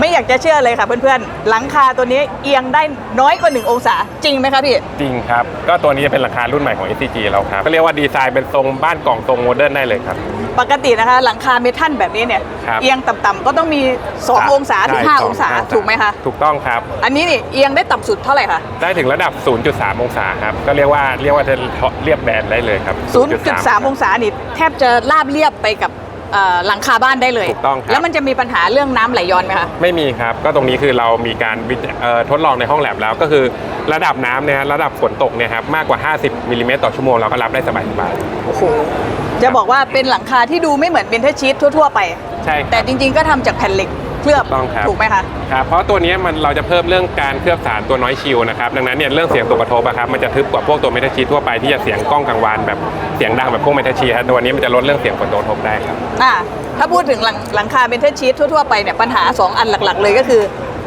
ไม่อยากจะเชื่อเลยค่ะเพื่อนๆ หลังคาตัวนี้เอียงได้น้อยกว่า 1 องศา จริงไหมคะพี่ จริงครับ ก็ตัวนี้จะเป็นราคารุ่นใหม่ของ SCG เราครับ ก็เรียกว่าดีไซน์เป็นทรงบ้านกล่องทรงโมเดิร์นได้เลยครับ ปกตินะคะ หลังคาเมทัลแบบนี้เนี่ย ครับเอียงต่ำๆก็ต้องมี2องศาถึง ใช่5 องศาสถูกไหมคะ ถูกต้องครับ อันนี้นี่เอียงได้ต่ำสุดเท่าไหร่คะ ได้ถึงระดับ 0.3 องศาครับ ก็เรียกว่าเรียกว่าจะเรียบแบนได้เลยครับ0.3 องศานี่แทบจะราบเรียบไปกับ เอ่อหลังคาบ้านได้เลย ถูกต้องครับ แล้วมันจะมีปัญหาเรื่องน้ำไหลย้อนไหมคะ ไม่มีครับ ก็ตรงนี้คือเรามีการวิจเอ่อทดลองในห้องแลบแล้วก็คือระดับน้ำเนี่ยระดับฝนตกเนี่ยครับมากกว่า 50มิลลิเมตรต่อชั่วโมงเราก็รับได้สบายโอ้โห จะบอกว่าเป็นหลังคาที่ดูไม่เหมือนเบนเทอร์ชีตทั่ว ๆ ไป ๆใช่คแต่รับจริงๆก็ทำจากแผ่นเหล็ก เคลือบถูกต้องครับ ถูกไหมคะ ครับเพราะตัวนี้มันเราจะเพิ่มเรื่องการเคลือบสารตัวน้อยชิลนะครับดังนั้นเนี่ยเรื่องเสียงตกกระทบอะครับมันจะทึบกว่าพวกตัวเมทัลชีททั่วไปที่จะเสียงก้องกังวานแบบเสียงดังแบบพวกเมทัลชีทครับตัวนี้มันจะลดเรื่องเสียงฝนตกกระทบได้ครับ อ่าถ้าพูดถึงหลังหลังคาเบนเทอร์ชีตทั่วๆไปเนี่ยปัญหา 2 อันหลักๆ เลยก็คือ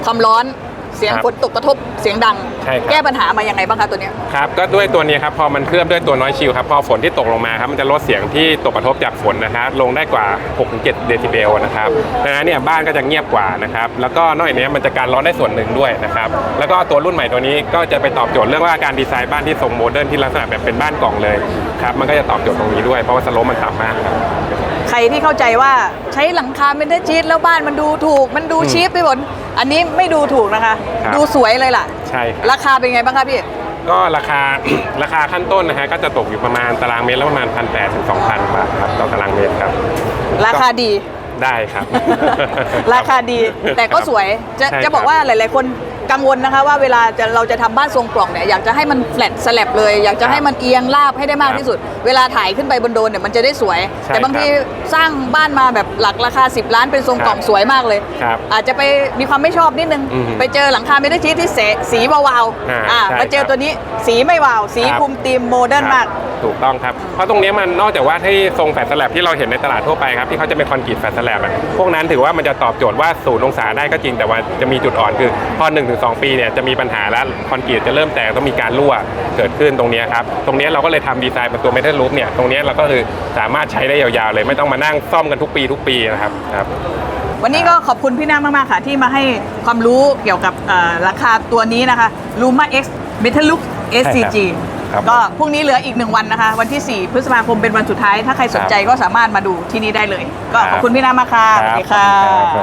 ความร้อนเสียงครับฝนตกกระทบเสียงดัง ใช่ครับ แก้ปัญหามายังไงบ้างคะตัวเนี้ย ครับก็ด้วยตัวนี้ครับพอมันเคลือบด้วยตัวน้อยชิลครับพอฝนที่ตกลงมาครับมันจะลดเสียงที่ตกกระทบจากฝนนะครับลงได้กว่า 6-7 เดซิเบลนะครับดังนั้นเนี่ยบ้านก็จะเงียบกว่านะครับแล้วก็นอกจากนี้มันจะการร้อนได้ส่วนหนึ่งด้วยนะครับแล้วก็ตัวรุ่นใหม่ตัวนี้ก็จะไปตอบโจทย์เรื่องว่าการดีไซน์บ้านที่ทรงโมเดิร์นที่ลักษณะแบบเป็นบ้านกล่องเลยครับมันก็จะตอบโจทย์ตรงนี้ด้วยเพราะว่าสโลปมันต่ำมากครับใค รที่เข้าใจว่าใช้หลังคาเบนเทอร์ชีตแล้วบ้านมันดูถูก มันดูอืมชีพไปหมดอันนี้ไม่ดูถูกนะคะ ครับ ดูสวยเลยล่ะ ใช่ครับราคาเป็นไงบ้างคะพี่ ก็ราคา ราคาขั้นต้นนะฮะก็จะตกอยู่ประมาณตารางเมตรละประมาณพันแปดถึงสองพันบาทครับต่อตารางเมตรครับราคาดี ได้ครับ ราคาดีแต่ก็สวยจะใช่จะบอกครับว่าหลาย ๆ คน กังวลนะคะว่าเวลาจะเราจะทำบ้านทรงกล่องเนี่ยอยากจะให้มันแฟลตสแลบเลย อยากจะให้มันเอียงราบให้ได้มากครับที่สุด เวลาถ่ายขึ้นไปบนโดรนเนี่ยมันจะได้สวยใช่แต่บางทีครับสร้างบ้านมาแบบหลักราคา 10 ล้านเป็นทรงกล่องครับสวยมากเลยครับอาจจะไปมีความไม่ชอบนิดนึงอืมไปเจอหลังคาเมทัลชีทที่เสสีวาวๆอ่าอ่าใช่มาเจอครับตัวนี้สีไม่วาว สีครับคุมธีมโมเดิร์นมากถูกต้องครับเพราะตรงนี้มันนอกจากว่าที่ทรงแฟลตสแลบที่เราเห็นในตลาดทั่วไปครับที่เขาจะเป็นคอนกรีตแฟลตสแลบอะพวกนั้นถือว่ามันจะตอบโจทย์ว่าศูนย์องศาได้ก็จริงแต่ว่าจะมีจุดอ่อนคือพอ1นถึงสปีเนี่ยจะมีปัญหาแล้วคอนกรีตจะเริ่มแตกต้องมีการรั่วเกิดขึ้นตรงนี้ครับตรงนี้เราก็เลยทำดีไซน์เป็นตัวเมทัลลูปเนี่ยตรงนี้เราก็คือสามารถใช้ได้ยาวๆ เลยไม่ต้องมานั่งซ่อมกันทุกปีทุกปีนะครับครับวันนี้ก็ขอบคุณพี่นาคมากๆค่ะ ที่มาให้ความรู้เกี่ยวกับเอ่อราคาตัวนี้นะคะ Luma X Metalux SCG ครับก็พรุ่งนี้เหลืออีกหนึ่งวันนะคะ วันที่ 4 พฤษภาคมเป็นวันสุดท้าย ถ้าใครสนใจก็สามารถมาดูที่นี่ได้เลย ก็ขอบคุณพี่นามากค่ะสวัสดีค่ะครับ